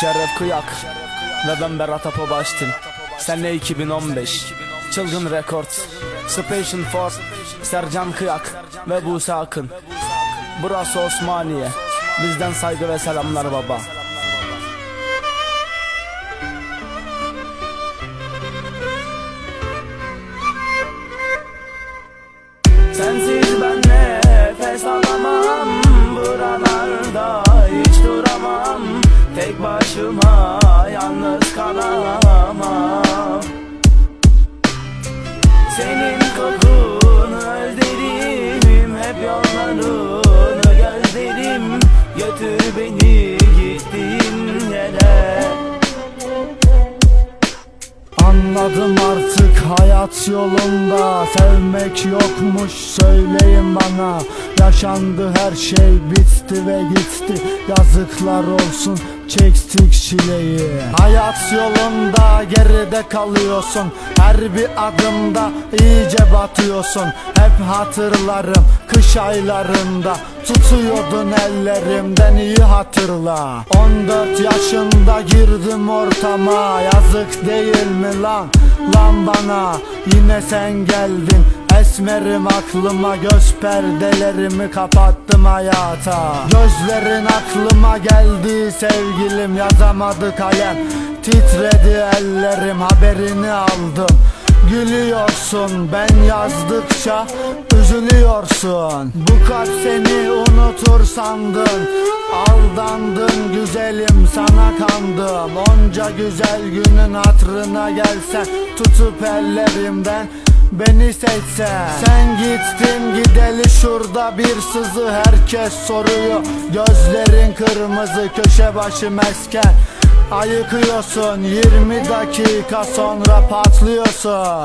Şeref Kıyak ve ben Berat Apobaştin Sene 2015 Çılgın Records Special Force Sercan Kıyak ve Buse Akın. Burası Osmaniye. Bizden saygı ve selamlar baba. Sensiz ben Götür beni gittiğin yere Anladım artık hayat yolunda. Sevmek yokmuş söyleyin bana. Yaşandı her şey bitti ve gitti. Yazıklar olsun çektik çileyi. Hayat yolunda geride kalıyorsun. Her bir adımda iyice batıyorsun. Hep hatırlarım kış aylarında Tutuyordun ellerimden iyi hatırla. 14 yaşında girdim ortama Yazık değil mi lan? Lan bana Yine sen geldin. Esmerim aklıma göz perdelerimi kapattım hayata. Gözlerin aklıma geldi sevgilim yazamadı kalem. Titredi ellerim haberini aldım Gülüyorsun. Ben yazdıkça üzülüyorsun. Bu kalp seni unutur sandın. Aldandın güzelim sana kandım. Onca güzel günün hatrına gelsen Tutup ellerimden beni seçsen Sen gittin gideli şurada bir sızı. Herkes soruyor gözlerin kırmızı Köşe başı mesken Ayıkıyorsun 20 dakika sonra patlıyorsun